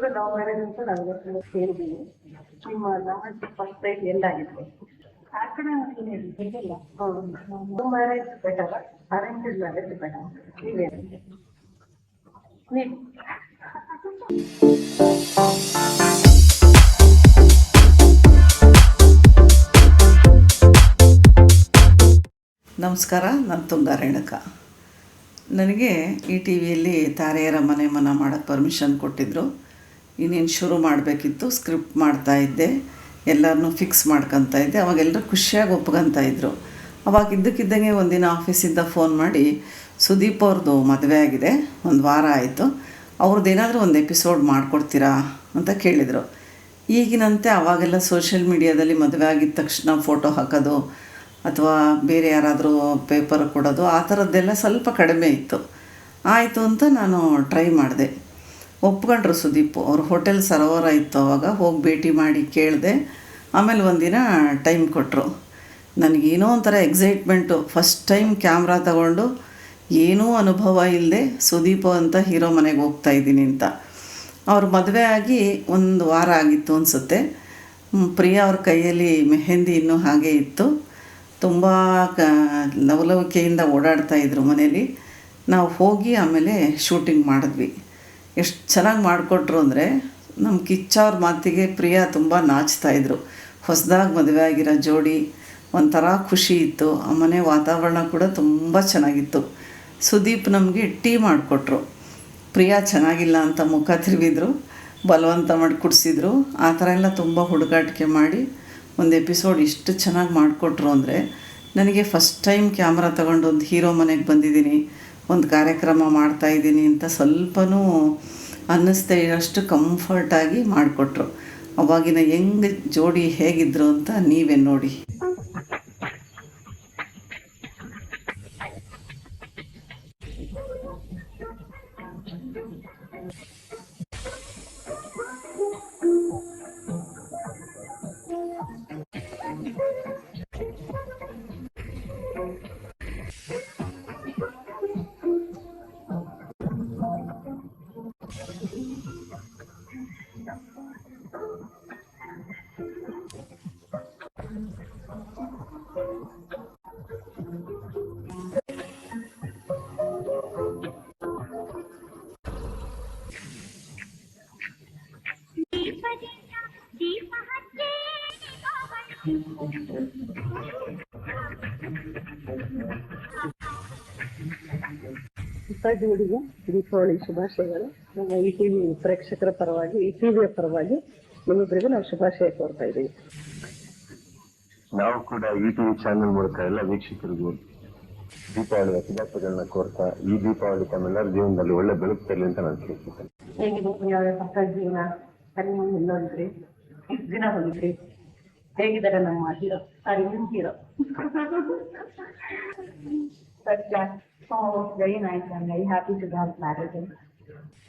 ಇಬ್ಬರದು love marriage ಅಂತ ನಲ್ವತ್ತು ಸೇರಿದೀನಿ ನಿಮ್ಮ ಲಾಸ್ಟ್ ಫಸ್ಟ್ ಟೈಮ್ ಎಲ್ಲಾಗಿತ್ತು ಆ ಕಡೆ ಏನು ಹೇಳಿಲ್ಲ love marriage better arrange marriage better ನೀವು ನಮಸ್ಕಾರ ನಾನು ತುಂಗ ರೇಣುಕ ನನಗೆ ಈ ಟಿ ವಿಯಲ್ಲಿ ತಾರೆಯರ ಮನೆ ಮನ ಮಾಡೋಕ್ಕೆ ಪರ್ಮಿಷನ್ ಕೊಟ್ಟಿದ್ದರು ಇನ್ನೇನು ಶುರು ಮಾಡಬೇಕಿತ್ತು ಸ್ಕ್ರಿಪ್ಟ್ ಮಾಡ್ತಾ ಇದ್ದೆ. ಎಲ್ಲರನ್ನೂ ಫಿಕ್ಸ್ ಮಾಡ್ಕೊತಾ ಇದ್ದೆ. ಅವಾಗೆಲ್ಲರೂ ಖುಷಿಯಾಗಿ ಒಪ್ಕೊತಾ ಇದ್ದರು ಅವಾಗ ಇದ್ದಕ್ಕಿದ್ದಂಗೆ ಒಂದಿನ ಆಫೀಸಿಂದ ಫೋನ್ ಮಾಡಿ, ಸುದೀಪ್ ಅವ್ರದ್ದು ಮದುವೆ ಆಗಿದೆ, ಒಂದು ವಾರ ಆಯಿತು. ಅವ್ರದ್ದು ಏನಾದರೂ ಒಂದು ಎಪಿಸೋಡ್ ಮಾಡಿಕೊಡ್ತೀರಾ ಅಂತ ಕೇಳಿದರು. ಈಗಿನಂತೆ ಆವಾಗೆಲ್ಲ ಸೋಷಿಯಲ್ ಮೀಡಿಯಾದಲ್ಲಿ ಮದುವೆ ಆಗಿದ ತಕ್ಷಣ ಫೋಟೋ ಹಾಕೋದು, ಅಥವಾ ಬೇರೆ ಯಾರಾದರೂ ಪೇಪರ್ ಕೊಡೋದು, ಆ ಥರದ್ದೆಲ್ಲ ಸ್ವಲ್ಪ ಕಡಿಮೆ ಇತ್ತು. ಆಯಿತು ಅಂತ ನಾನು ಟ್ರೈ ಮಾಡಿದೆ. ಒಪ್ಕೊಂಡ್ರು ಸುದೀಪ್. ಅವ್ರ ಹೋಟೆಲ್ ಸರೋವರ ಇತ್ತು ಅವಾಗ. ಹೋಗಿ ಭೇಟಿ ಮಾಡಿ ಕೇಳಿದೆ. ಆಮೇಲೆ ಒಂದಿನ ಟೈಮ್ ಕೊಟ್ಟರು ನನಗೇನೋ ಒಂಥರ ಎಕ್ಸೈಟ್ಮೆಂಟು ಫಸ್ಟ್ ಟೈಮ್ ಕ್ಯಾಮ್ರಾ ತಗೊಂಡು ಏನೂ ಅನುಭವ ಇಲ್ಲದೆ ಸುದೀಪ್ ಅಂತ ಹೀರೋ ಮನೆಗೆ ಹೋಗ್ತಾ ಇದ್ದೀನಿ ಅಂತ. ಅವ್ರ ಮದುವೆ ಆಗಿ ಒಂದು ವಾರ ಆಗಿತ್ತು ಅನಿಸುತ್ತೆ. ಪ್ರಿಯಾ ಅವ್ರ ಕೈಯಲ್ಲಿ ಮೆಹಂದಿ ಇನ್ನೂ ಹಾಗೆ ಇತ್ತು. ತುಂಬ ಕ, ಲವಲವಿಕೆಯಿಂದ ಓಡಾಡ್ತಾ ಇದ್ರು ಮನೇಲಿ. ನಾವು ಹೋಗಿ ಆಮೇಲೆ ಶೂಟಿಂಗ್ ಮಾಡಿದ್ವಿ. ಎಷ್ಟು ಚೆನ್ನಾಗಿ ಮಾಡಿಕೊಟ್ರು ಅಂದರೆ ನಮ್ಮ ಕಿಚ್ಚವ್ರ ಮಾತಿಗೆ ಪ್ರಿಯಾ ತುಂಬ ನಾಚ್ತಾಯಿದ್ರು ಹೊಸದಾಗಿ ಮದುವೆ ಆಗಿರೋ ಜೋಡಿ ಒಂಥರ ಖುಷಿ ಇತ್ತು. ಆ ಮನೆ ವಾತಾವರಣ ಕೂಡ ತುಂಬ ಚೆನ್ನಾಗಿತ್ತು. ಸುದೀಪ್ ನಮಗೆ ಟೀ ಮಾಡಿಕೊಟ್ರು. ಪ್ರಿಯಾ ಚೆನ್ನಾಗಿಲ್ಲ ಅಂತ ಮುಖ ತಿರುವಿದ್ರು ಬಲವಂತ ಮಾಡಿ ಕುಡಿಸಿದ್ರು. ಆ ಥರ ಎಲ್ಲ ತುಂಬ ಹುಡುಗಾಟಿಕೆ ಮಾಡಿ ಒಂದು ಎಪಿಸೋಡ್ ಇಷ್ಟು ಚೆನ್ನಾಗಿ ಮಾಡಿಕೊಟ್ರು ಅಂದರೆ ನನಗೆ ಫಸ್ಟ್ ಟೈಮ್ ಕ್ಯಾಮ್ರಾ ತಗೊಂಡು ಒಂದು ಹೀರೋ ಮನೆಗೆ ಬಂದಿದ್ದೀನಿ. ಒಂದು ಕಾರ್ಯಕ್ರಮ ಮಾಡ್ತಾಯಿದ್ದೀನಿ ಅಂತ ಸ್ವಲ್ಪನೂ ಅನ್ನಿಸ್ದೇ ಇರೋಷ್ಟು ಕಂಫರ್ಟಾಗಿ ಮಾಡಿಕೊಟ್ರು. ಅವಾಗಿನ ಹೆಂಗ್ ಜೋಡಿ ಹೇಗಿದ್ರು ಅಂತ ನೀವೇ ನೋಡಿ. ಹೊಸ ಜೋಡಿಗೆ ದೀಪಾವಳಿ ಶುಭಾಶಯಗಳು. ನಮ್ಮ ಈ ಟಿವಿ ಪ್ರೇಕ್ಷಕರ ಪರವಾಗಿ ಈ ಟಿವಿಯ ಪರವಾಗಿ ನಿಮ್ಮಿಬ್ಬರಿಗೂ ನಾವು ಶುಭಾಶಯ ಕೋರ್ತಾ ಇದ್ದೀವಿ. ನಾವು ಕೂಡ ಈ ಟಿವಿ ಚಾನೆಲ್ ಮೂಲಕ ಎಲ್ಲ ವೀಕ್ಷಕರಿಗೂ ದೀಪಾವಳಿಯ ಶುಭಾಶಯಗಳನ್ನ ಕೋರ್ತಾ ಈ ದೀಪಾವಳಿ ತಮ್ಮೆಲ್ಲರ ಜೀವನದಲ್ಲಿ ಒಳ್ಳೆ ಬೆಳಕು ತರಲಿ ಅಂತ ನಾನು ಕೇಳ್ತಿದ್ದೇನೆ ಹೇಗಿದೆ ಯಾವ ಹೊಸ ಜೀವನ ಹನಿಮೂನ್ ಎಲ್ಲೋದ್ರಿ ಎಷ್ಟು ದಿನ ಹೋಗಿದ್ರಿ? ಹೇಗಿದ್ದಾರೆ ನಮ್ಮ ಹೀರೋ ಸಾರಿ ನಿಮ್ hero first class very nice I very happy to have marriage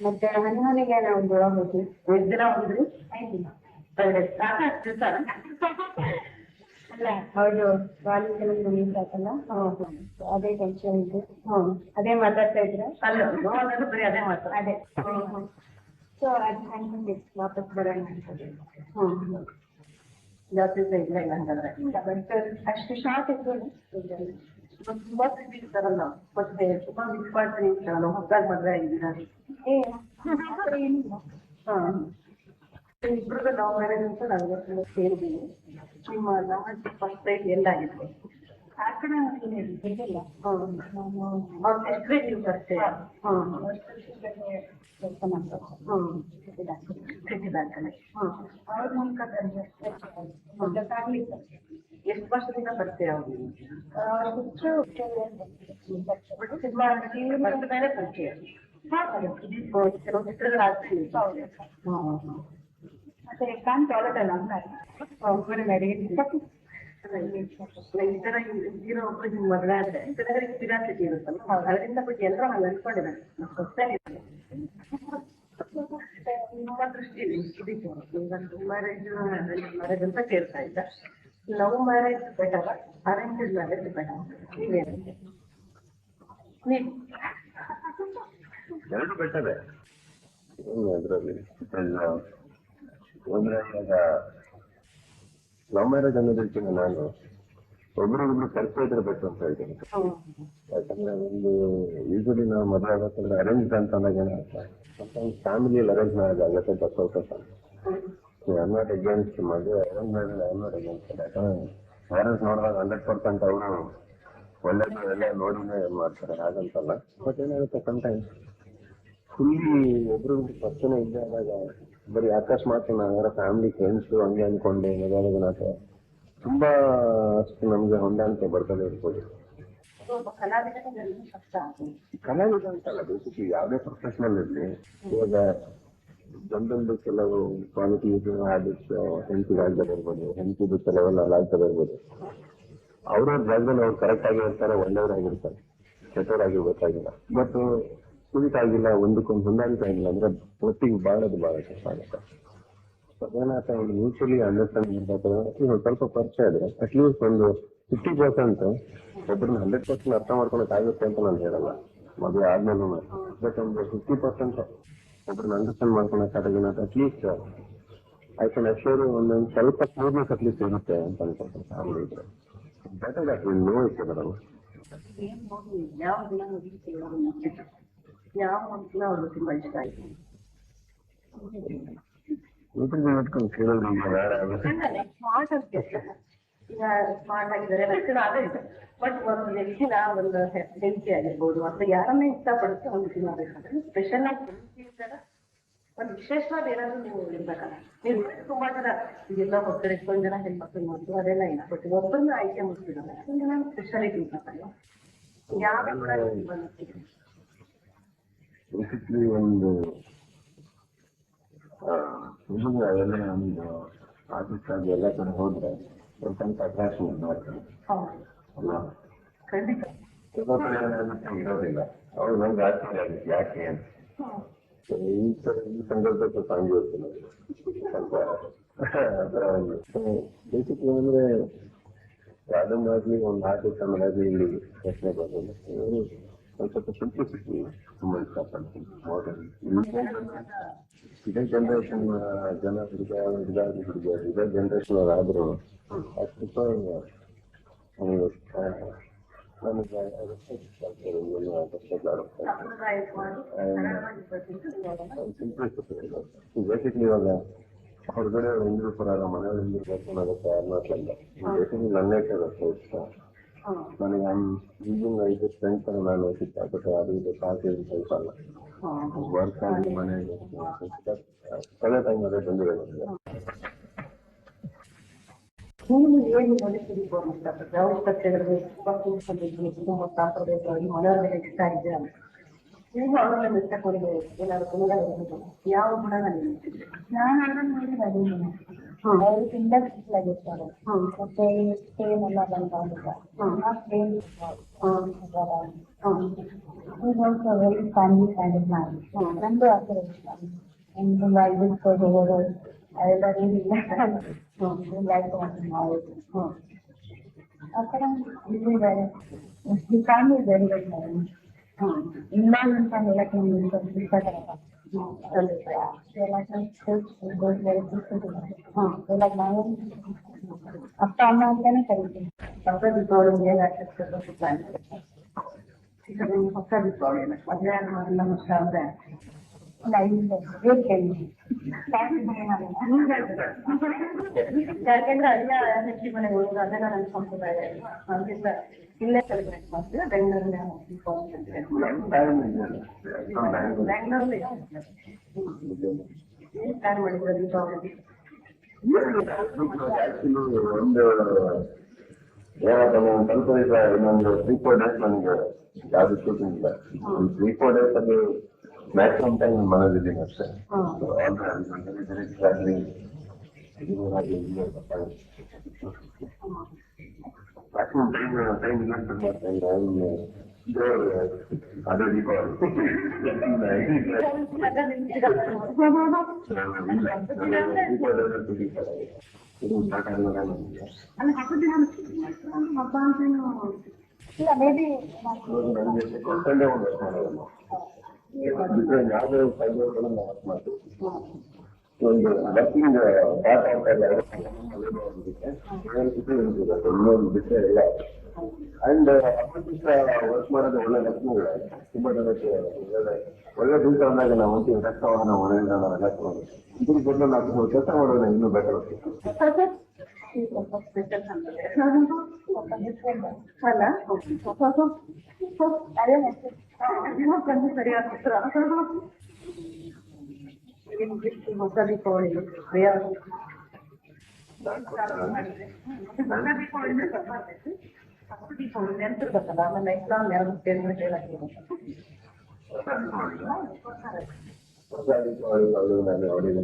ಮತ್ತೆ ಹನಿಮೂನಿಗೆ ನಾವು ಗೋವಾ ಹೋದ್ವಿ ಎಷ್ಟು ದಿನ ಹೋಗಿದ್ರಿ ಐದು ದಿನ ಸಾಕಷ್ಟು ದಿವಸ ಅಲ್ಲ ಹೌದು ಕಾಲೇಜ್ ಮುಗಿಸ್ ಆಯ್ತಲ್ಲ ಅದೇ ಟೆನ್ಷನ್ ಇದೆ. ಹ್ಮ್ ಅದೇ ಮಾತಾಡ್ತಾ ಇದ್ರ? ಅಲ್ಲ ಗೋವಾದಾಗ ಬರೀ ಅದೇ ಮಾತು ಅದೇ ಸೊ ಅದು ಹಂಗೆ ವಾಪಸ್ ಬರೋಣ ಅಂತ. ಹ್ಮ್ ಜಾಸ್ತಿ ದಿವಸ ಇಲ್ಲ ಇಲ್ಲ ಹಂಗಾದ್ರೆ. ಬಟ್ ಅಷ್ಟು ಶಾರ್ಟ್ ಇದ್ರು ತುಂಬಾ ಖುಷಿ ಇರ್ತಾರಲ್ಲ ಮತ್ತೆ ತುಂಬಾ ಮಿಸ್ ಮಾಡ್ತೀನಿ ಇರ್ತಾರಲ್ಲ ಹೊಸದಾಗಿ ಮದ್ವೆ ಆಗಿದ್ದೀರಾ ಹಾ ಇಬ್ಬರದು ಲವ್ ಮ್ಯಾರೇಜ್ ಅಂತ ನಲ್ವತ್ತು ಸೇರಿದ್ದೀನಿ ನಿಮ್ಮ ಲಾಸ್ಟ್ ಫಸ್ಟ್ ಟೈಮ್ ಎಲ್ಲಾಗಿತ್ತು ಅವ್ರ ಕೆಲಸ ಮಾಡ್ತಾರೆ ಹ್ಮ್. ಸಿಟಿ ಬ್ಯಾಂಕಲ್ಲಿ ಹ್ಮ್ ಅವ್ರ ಮೂಲಕ ಗೊತ್ತಾಗ್ಲಿಲ್ಲ ಎಷ್ಟು ವರ್ಷದಿಂದ ಬರ್ತೀರಾ ಅವ್ರು ಹೆಚ್ಚು ಸಿನಿಮಾ ಬಂದ ಮೇಲೆ ಪರಿಚಯ ಕೆಲವು ಚಿತ್ರಗಳು ಆಗ್ತೀವಿ ಮತ್ತೆ ಕಾನ್ ತೊಗೊಳಲ್ಲ ಒಬ್ಬರು ಈ ತರ ಹೀರೋ ಒಬ್ರು ಹಿಂಗ್ ಮದ್ವೆ ಆದ್ರೆ ಕೆಲವರಿಗೆ ಕ್ಯೂರಿಯಾಸಿಟಿ ಇರುತ್ತಲ್ಲ ಅದರಿಂದ ಬಗ್ಗೆ ಎಲ್ಲರೂ ಹಂಗೆ ಅನ್ಕೊಂಡಿದ್ದಾರೆ ಹೊಸದಾಗಿ ನಿಮ್ಮ ದೃಷ್ಟಿ ಇದಕ್ಕೆ ಲವ್ ಮ್ಯಾರೇಜ್ ಮ್ಯಾರೇಜ್ ಅಂತ ಕೇಳ್ತಾ ಇದ್ದ love marriage better arrange marriage better ನೀವೇನು ನೀವು ಎರಡು ಬೆಟ್ಟದೆ ಅದರಲ್ಲಿ ಅಂದ್ರೆ ಲವ್ ಮ್ಯಾರೇಜ್ ಅನ್ನೋದಕ್ಕಿಂತ ನಾನು ಒಬ್ರಿಗೊಬ್ರು ಕರ್ಕೊ ಇದ್ರೆ ಬೆಟರ್ ಅಂತ ಹೇಳ್ತೀನಿ. ಯಾಕಂದ್ರೆ ಒಂದು ಯೂಶಲಿ ನಾವು ಮದುವೆ ಆಗಬೇಕಂದ್ರೆ ಅರೇಂಜ್ ಅಂತ ಅಂದಾಗ ಏನಾಗುತ್ತೆ? ಫ್ಯಾಮಿಲಿ ಅರೇಂಜ್ ಮ್ಯಾರೇಜ್ ಆಗುತ್ತೆ ಬಸ್ ಸ್ವಲ್ಪ. ಐ ನಾಟ್ ಅಗೇನ್ಸ್ಟ್ ಮದುವೆ arrange marriage I not against ಯಾಕಂದ್ರೆ ಮ್ಯಾರೇಜ್ ನೋಡಿದಾಗ ಹಂಡ್ರೆಡ್ ಪರ್ಸೆಂಟ್ ಅವರು ಒಳ್ಳೇದು ಎಲ್ಲ ನೋಡಿನೇ ಮಾಡ್ತಾರೆ ಹಾಗಂತಲ್ಲ. ಬಟ್ ಏನಾಗುತ್ತೆ ಸಮಟೈಮ್ ಫುಲ್ಲಿ ಒಬ್ರು ಪರ್ಸನ್ ಇದ್ದೇ ಆದಾಗ ಬರೀ ಅಕಸ್ಮಾತ್ ನಾವ್ಯಾರ ಫ್ಯಾಮಿಲಿ ಫ್ರೆಂಡ್ಸ್ ಹಂಗೆ ಅನ್ಕೊಂಡು ಮದುವೆ ತುಂಬಾ ಅಷ್ಟು ನಮ್ಗೆ ಹೊಂದಾಣಿಕೆ ಬರ್ತದೆ ಇರ್ಬೋದು. ಕಲಾವಿದ ಅಂತಲ್ಲ ಬೇಸಿಕಲಿ ಯಾವುದೇ ಪ್ರೊಫೆಷನಲ್ ಇರಲಿ ಇವಾಗ ಒಂದೊಂದು ಕೆಲವು ಕ್ವಾಲಿಟೀಸ್ ಹ್ಯಾಬಿಟ್ಸ್ ಜಾಗದಲ್ಲಿ ಇರ್ಬೋದು, ಹೆಂಡತಿದು ಕೆಲವೆಲ್ಲ ಆಗ್ತದೆ ಇರ್ಬೋದು. ಅವ್ರವ್ರ ಜಾಗದಲ್ಲಿ ಅವ್ರು ಕರೆಕ್ಟ್ ಆಗಿ ಇರ್ತಾರೆ, ಒಳ್ಳೆಯವರಾಗಿರ್ತಾರೆ ಕೆಟ್ಟವರಾಗಿರ್ಬೇಕಾಗಿಲ್ಲ ಬಟ್ ಸುಲಿತ ಆಗಿಲ್ಲ ಒಂದಕ್ಕೊಂದು ಹೊಂದಾಣಿಕೆ ಆಗಿಲ್ಲ ಅಂದ್ರೆ ಒಟ್ಟಿಗೆ ಬಾಳೋದು ಬಹಳ ಕಷ್ಟ ಆಗುತ್ತೆ. ಏನಾಗ್ತಾ ಒಂದು ಮ್ಯೂಚುವಲಿ ಅಂಡರ್ಸ್ಟ್ಯಾಂಡಿಂಗ್ ಇರ್ಬೇಕಾದ್ರೆ ಸ್ವಲ್ಪ ಪರಿಚಯ ಇದ್ರೆ ಅಟ್ಲೀಸ್ಟ್ ಒಂದು ಫಿಫ್ಟಿ ಪರ್ಸೆಂಟ್ ಒಬ್ಬರನ್ನ ಹಂಡ್ರೆಡ್ ಪರ್ಸೆಂಟ್ ಅರ್ಥ ಮಾಡ್ಕೊಳಕ್ ಆಗುತ್ತೆ ಅಂತ ನಾನು ಹೇಳಲ್ಲ. ಮದುವೆ ಆದ್ಮೇಲೆ ಬಟ್ ಒಂದು ಫಿಫ್ಟಿ ಪರ್ಸೆಂಟ್ ಒಬ್ಬರನ್ನ ಅಂಡರ್ಸ್ಟ್ಯಾಂಡ್ ಮಾಡ್ಕೊಳಕ್ ಆದಾಗ ಅಟ್ಲೀಸ್ಟ್ ಐ ಕ್ಯಾನ್ ಅಶ್ಯೂರ್ ಒಂದೊಂದು ಸ್ವಲ್ಪ ಸ್ಮೂತ್ನೆಸ್ ಅಟ್ಲೀಸ್ಟ್ ಇರುತ್ತೆ ಅಂತ ಅನ್ಕೊಳ್ತೀನಿ. ಫ್ಯಾಮಿಲಿ ಇದ್ರೆ. Better that will know it ಬರಲ್ಲ ಇಟ್ಕೊಂಡು ಕೇಳೋದು ಈಗ ಸ್ಮಾರ್ಟ್ ಆಗಿದ್ದಾರೆ ಲಕ್ಷಣ ಅದೇ ಬಟ್ ಒಂದು ವ್ಯಕ್ತಿನ ಒಂದು ಹೆಂಡತಿ ಆಗಿರ್ಬೋದು ಅಥವಾ ಯಾರನ್ನೇ ಇಷ್ಟಪಡುತ್ತೆ ಒಂದು ದಿನ ಬೇಕಾದ್ರೆ ಸ್ಪೆಷಲ್ ಆಗಿ ಇದ್ದಾಗ ಒಂದು ವಿಶೇಷವಾದ ಏನಾದ್ರು ನೀವು ಇರ್ಬೇಕಲ್ಲ ನೀವು ತುಂಬಾ ಜನ ಇದೆಲ್ಲ ಹೋಗ್ತಾರೆ ಎಷ್ಟೊಂದು ಜನ ಹೆಣ್ಮಕ್ಳು ಮಾಡ್ತಾರೆ ಅದೆಲ್ಲ ಇಲ್ಲ ಬಟ್ ಒಬ್ಬರನ್ನ ಆಯ್ಕೆ ಮಾಡ್ತಿದ್ದಾರೆ. ಒಂದು ಜನ ಸ್ಪೆಷಾಲಿಟಿ ಇರ್ಬೇಕಲ್ಲ ಯಾವ ಕೂಡ ಬೇಸಿಕ್ಲಿ ಒಂದು ಎಲ್ಲ ಒಂದು ಆಫೀಸ್ ಎಲ್ಲ ಕಡೆ ಹೋದ್ರೆ ಸ್ವಲ್ಪ ಅಟ್ರಾಕ್ಷನ್ ಮಾಡ್ತಾರೆ ಹೌದು ಇರೋದಿಲ್ಲ ಅವ್ರು ನಂಗೆ ಆಶ್ಚರ್ಯ ಆಗುತ್ತೆ ಯಾಕೆ ಅಂತ ಈ ಈ ಸಂದರ್ಭ ಸ್ವಲ್ಪ ಹಂಗೆ ಇರ್ತೀನಿ ಸ್ವಲ್ಪ ಬೇಸಿಕ್ಲಿ ಅಂದ್ರೆ ಯಾವುದನ್ನಾಗ್ಲಿ ಒಂದು ಆರ್ಟಿಸ್ಟ್ ಅನ್ನೋದಾಗ್ಲಿ ಇಲ್ಲಿ ಪ್ರಶ್ನೆ ಒಂದ್ ಸ್ವಲ್ಪ ಸಿಂಪ್ಲಿಸಿಟಿ ತುಂಬಾ ಇಷ್ಟಪಡ್ತೀನಿ ಮಾಡರ್ನ್ ಇದೇ ಜನರೇಷನ್ ಜನ ಹುಡುಗ ಹುಡುಗ ಇದೇ ಜನರೇಷನ್ ಅವ್ರು ಆದರೂ ಅಷ್ಟು ಆಗುತ್ತೆ ಬೇಸಿಕ್ಲಿ ಇವಾಗ ಹೊರಗಡೆ ಹಿಂದೂ ಪರ ಮನೆಯವ್ರು ಹಿಂದೂ ಯಾರು ಮಾತಾಡಲ್ಲ ಬೇಸಿಕ್ಲಿ ನನ್ನ ಕೇಳುತ್ತೆ ಇಷ್ಟ? ನನಗೆ ಈಗಿನ ಐದು ಫ್ರೆಂಡ್ಸ್ ಅನ್ನು ನಾನು ಸಿಕ್ಕಾಗುತ್ತೆ ಅದು ಇದು ಸಾಕು ಸ್ವಲ್ಪ ಅಲ್ಲ ಹ್ಮ್ ವರ್ಕ್ ಆಗಿ ಮನೆಗೆ ಒಳ್ಳೆ ಟೈಮ್ ಅದೇ ಬಂದಿದೆ ನನಗೆ ನೀವು ಏನು ನೋಡಿ ತಿಳ್ಕೊಂಡು ಇಷ್ಟಪಟ್ಟು ಯಾವ ಸತ್ಯಗಳು ತುಂಬಾ ಕೂತ್ಕೊಂಡಿದ್ವಿ ತುಂಬ ಸಾಂಪ್ರದಾಯಿಕವಾಗಿ ಮನೋರಂಜನೆ ಇಷ್ಟ ಇದೆ ಅಂತ ನೀವು ಅವರನ್ನ ಇಷ್ಟಕೊಂಡು ಏನಾದ್ರು ಗುಣ ಯಾವ ಗುಣನ ನೀವು ನಾನು ಅದನ್ನ ನೋಡಿದ ಅದೇನು ಅವರು ತುಂಬಾ ಖುಷಿ ಆಗಿರ್ತಾರೆ ಮತ್ತೆ ಟ್ರೈನ್ ಎಲ್ಲ ಬಂದಾಗ ಆ train also very family friend ಮಾಡಿ. ನಂದು ಆ ಥರ ಇಷ್ಟ ಒಂದು ಲೈಬ್ರರಿ ಹೋಗೋದು ಅದೆಲ್ಲ ಏನಿಲ್ಲ ಲೈಫ್ ಮಾಡೋದು ಆ ಥರ ಇದು ಇದ್ದಾರೆ. ಫ್ಯಾಮಿಲಿ ವೆರಿ ವೆರಿ ಇಲ್ಲ ಅಂತ ಹೇಳಕ್ಕೆ ಒಂದು ಇಷ್ಟ ಅಪ್ಪ ಅಮ್ಮ ಅಂತಾನೆ ಕರಿತೀನಿ ಹೊಸ ದೀಪಾವಳಿ ಹೇಗೆ ಆಚರಿಸಬೇಕು ಪ್ಲಾನ್ ಈಗ ನೀವು ಹೊಸ ದೀಪಾವಳಿ ಮದುವೆ ಆಗುವಾಗೆಲ್ಲ ವರ್ಷ ಅಂದ್ರೆ ಒಂದು ಐದು ರೇಟ್ ಹೇಳಿ ಯಾಕೆಂದ್ರೆ ಅಲ್ಲ ಹೆಂಡತಿ ಮನೆಗೆ ಹೋಗೋದು ಅದೆಲ್ಲ ನನ್ನ ಸಂಪ್ರದಾಯ ಹಂಗಿಲ್ಲ ಇಲ್ಲೇ ಸೆಲೆಬ್ರೇಟ್ ಮಾಡ್ತೀವಿ ಬೆಂಗಳೂರಿನ. ಬೆಂಗಳೂರಲ್ಲಿ ಪ್ಲಾನ್ ಮಾಡಿದ್ರೆ ದೀಪಾವಳಿ ಒಂದು ಏನಪ್ಪ ನಾನು ಇನ್ನೊಂದು ತ್ರೀ ಫೋರ್ ಡೇಸ್ ನನಗೆ ಯಾವ್ದು ಶೂಟಿಂಗ್ ಇಲ್ಲ ತ್ರೀ ಫೋರ್ ಡೇಸ್ ಅಲ್ಲಿ ಮ್ಯಾಕ್ಸಿಮಮ್ ಟೈಮ್ ಮನೇಲಿದ್ದೀನಿ ಅಷ್ಟೇ ಆಗಲಿ ಮ್ಯಾಕ್ಸಿಮಮ್ ಟೈಮ್ ಟೈಮ್ ಇಲ್ಲ ಅಂತ ಮಾಡ್ತಾ ಅದೇ ದೀಪಾವಳಿ ಅಲ್ಲಿ ಹಬ್ಬದ ದಿನ ಹಬ್ಬ ಅಂತ ಇಲ್ಲ ಮೇಬಿ ಸಂಡೇ ಒಂದು ಮಾಡೋದಲ್ಲ ಬಿಟ್ರೆ ಯಾವುದೇ ಫೈಬರ್ಗಳನ್ನು ನಾವು ವರ್ಕ್ ಮಾಡ್ತೀವಿ ಒಂದು ವರ್ಕಿಂಗ್ ಡಾಟಾ ಅಂತ ಎಲ್ಲ ಇನ್ನೊಂದು ಬಿಟ್ಟರೆ ಇಲ್ಲ ಅಂಡ್ ವರ್ಕ್ ಮಾಡೋದು ಒಳ್ಳೆ ಲಕ್ಷಣಗಳು ತುಂಬಾ ಜನಕ್ಕೆ ಒಳ್ಳೆ ದುಡ್ಡು ಅಂದಾಗ ನಾವು ರಕ್ತ ವಾಹನ ಮನೆಯಿಂದ ನಾವೆಲ್ಲ ತಗೊಂಡು ಇದ್ರ ಬದಲು ನಾವು ಕೆಲಸ ಮಾಡೋಣ ಇನ್ನೂ ಬೆಟರ್ ಅಲ್ಲ? ಅದೇ ಮತ್ತೆ. ಬಂದು ಸರಿಯಾದ ಉತ್ತರ ನಿಮ್ಗೆ ಹೊಸ ದೀಪಾವಳಿ ಯಾವ ಹೊಸ ದೀಪಾವಳಿ ಫಸ್ಟ್ ದೀಪಾವಳಿ ನೆನ್ಪಿರ್ಬೇಕಲ್ಲ ಆಮೇಲೆ ಎಕ್ಸಾಮ್ ಯಾವ್ದು ಕೇಳಿದ್ರೆ ಹೇಳಕ್ಕೆ ಹೊಸ ದೀಪಾವಳಿ ನಾನು ಅವರಿಗೆ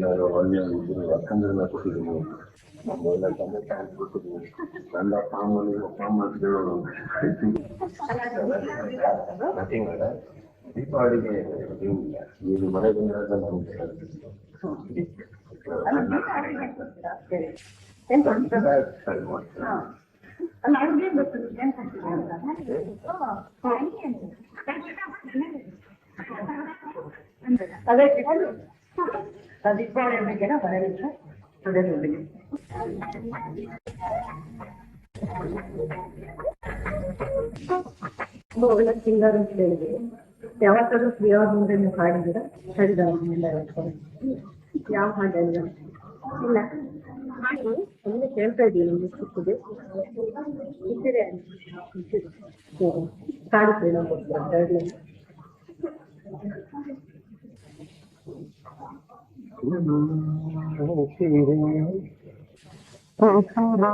ನಾನು ಒಳ್ಳೆಯ ಇದ್ದೀನಿ ಯಾಕಂದ್ರೆ ಕೊಟ್ಟಿದ್ದೀನಿ ನಮ್ಮ ತಂದೆ ತಾಯಿ ಕೊಟ್ಟಿದ್ದೀನಿ ನನ್ನ ಫಾರ್ಮಲ್ಲಿ ಫಾರ್ಮ್ ಮಾಡಿದ್ರು ನಥಿಂಗ್ ಅಲ್ಲ ದೀಪಾವಳಿಗೆ ಏನಿಲ್ಲ ಈಗ ಮನೆ ಬಂದಾಗ ನಮ್ಗೆ ಏನ್ ಕೊಡ್ತೀರಾ?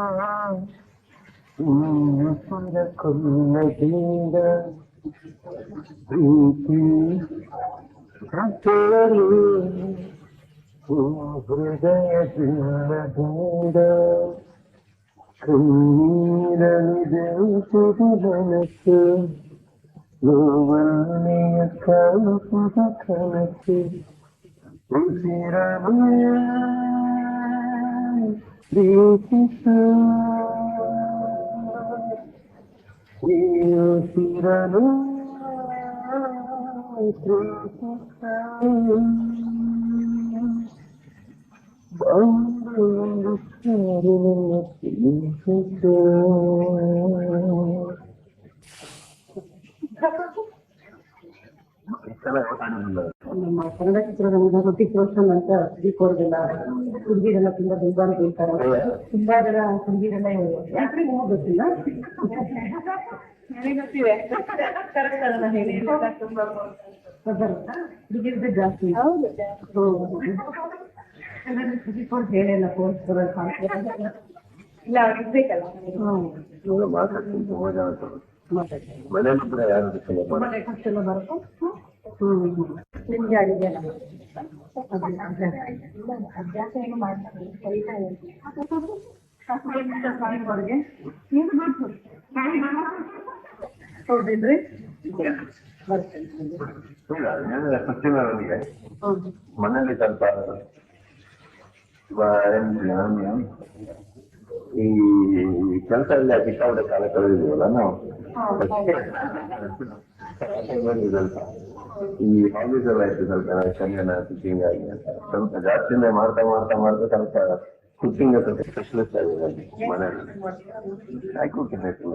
ಹಾ. ಅಲ್ಲ ಅವ್ರಿಗೆ ಗೊತ್ತು ಏನ್ ಕೊಡ್ತೀರಾ ಅಂತ ಅದೇ ದೀಪಾವಳಿ ಬಗ್ಗೆನ ಬರೋದಿಲ್ಲ ಅದೇ ಬಗ್ಗೆ ಒಳ್ಳೆ ಸಿಂಗರ್ ಅಂತ ಹೇಳಿದ್ರಿ ಯಾವತ್ತಾದ್ರೂ ಫ್ರೀ ಆದ ಮುಂದೆ ನೀವು ಹಾಡಿದ್ದೀರಾ ಹಾಡಿದ ಯಾವ ಹಾಡು ಹೇಳಿದ ಇಲ್ಲ ಹಾಡು ಒಳ್ಳೆ ಕೇಳ್ತಾ ಇದ್ದೀವಿ ನಿಮ್ಗೆ ಸಿಕ್ಕಿದೆ ಸಿಕ್ಕಿದೆ ಹ್ಮ್. ಹಾಡು ಕೇಳೋದು ಹೇಳಿ ಕೊಲ್ಲದಿಂದ ಪ್ರೀತಿ ಹತ್ತಲು ಹೃದಯದಿಂದ ಕಣ್ಣೀರಲಿದೆ ಮನಸ್ಸು ನೋವನ್ನೆಯ ಕಲ್ಪದ ಕನಸು ಉಸಿರನು ಪ್ರೀತಿಸು ಈ ಉಸಿರನು ಪ್ರೀತಿಸು ಬಂದು ಒಂದು ಸಾರಿ ನನ್ನ ಪ್ರೀತಿಸು ನಮ್ಮ ಕನ್ನಡ ಚಿತ್ರರಂಗದ ಋತಿಕ್ ರೋಷನ್ ಅಂತ ದೀಪೋರ್ಗೆಲ್ಲ ಹುಡುಗಿರೆಲ್ಲ ತುಂಬಾ ದುರ್ಬಾರ ಬೀಳ್ತಾರೆ ತುಂಬಾ ಜನ ಹುಡುಗಿರೆಲ್ಲ ಯಾಕ್ರಿ ನಿಮಗೆ ಗೊತ್ತಿಲ್ಲ ನನಗೆ ಗೊತ್ತಿದೆ ಕರೆಕ್ಟ್ ಅದನ್ನ ಹೇಳಿ ಹುಡುಗಿರ್ದು ಜಾಸ್ತಿ ಹೌದು ಸುದೀಪ್ ಅವ್ರು ಹೇಳಿಲ್ಲ ಇಲ್ಲ ಜನ ಮಾತಾಡ್ತೀನಿ ಮನೆ ಹತ್ರ ಯಾರು ಬರುತ್ತೆ ನಿಮ್ಗೆ ಅಡಿಗೆ ಅಭ್ಯಾಸ ಏನು ಮಾಡ್ತಾರೆ ಕಲಿತಾ ಅವ್ರಿಗೆ ನೀವು ಗೊತ್ತು ಹೌದೇನ್ರಿ ಬರ್ತೇನೆ ಮನೇಲಿ ಸ್ವಲ್ಪ ಏನು, ಈ ಕೆಲಸ ಎಲ್ಲ ಸಿಕ್ಕಾಪಟ್ಟೆ ಕಾಲ ಕಳೆದಿದ್ದೀವಲ್ಲ ನಾವು? ಈ ಹಾಬೀಸ್ ಎಲ್ಲ ಇತ್ತು ಸ್ವಲ್ಪ ಕನ್ನಡ ಕುಕಿಂಗ್ ಆಗಿ ಅಂತ. ಸ್ವಲ್ಪ ಜಾಸ್ತಿನೇ ಮಾಡ್ತಾ ಮಾಡ್ತಾ ಮಾಡ್ತಾ ಸ್ವಲ್ಪ ಕುಕಿಂಗ್ ಸ್ವಲ್ಪ ಸ್ಪೆಷಲಿಸ್ಟ್ ಆಗಿದೆ ಮನೆಯಲ್ಲಿ. ಕುಕಿಂಗ್ ಆಯ್ತು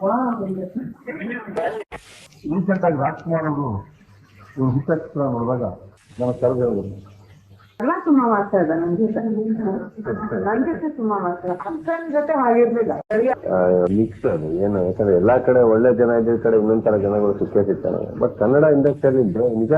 Wow, ರೀಸೆಂಟ್ ಆಗಿ ರಾಜ್ಕುಮಾರ್ ಅವರು ಹಿತಚಿತ್ರ ನೋಡಿದಾಗ ನಮ್ಮ ಕರೆದು ಎಲ್ಲ ತುಂಬಾ ಮಾಡ್ತಾ ಇದ್ದ ನನ್ ಜೊತೆ. ನನ್ ಜೊತೆ ತುಂಬಾ ಮಾಡ್ತಾ ಅಕ್ಕನ ಜೊತೆ ಹಾಗಿರ್ಲಿಲ್ಲ. ಸರಿ ಮಿಕ್ಸ್ ಅದು. ಏನು ಯಾಕಂದ್ರೆ ಎಲ್ಲಾ ಕಡೆ ಒಳ್ಳೆ ಜನ ಇದ್ದ ಕಡೆ ಇನ್ನೊಂದ್ ತರ ಜನಗಳು ಸಿಕ್ಕೇ ಸಿಗ್ತಾರೆ ಬಟ್ ಕನ್ನಡ ಇಂಡಸ್ಟ್ರಿಯಲ್ಲಿ ನಿಜ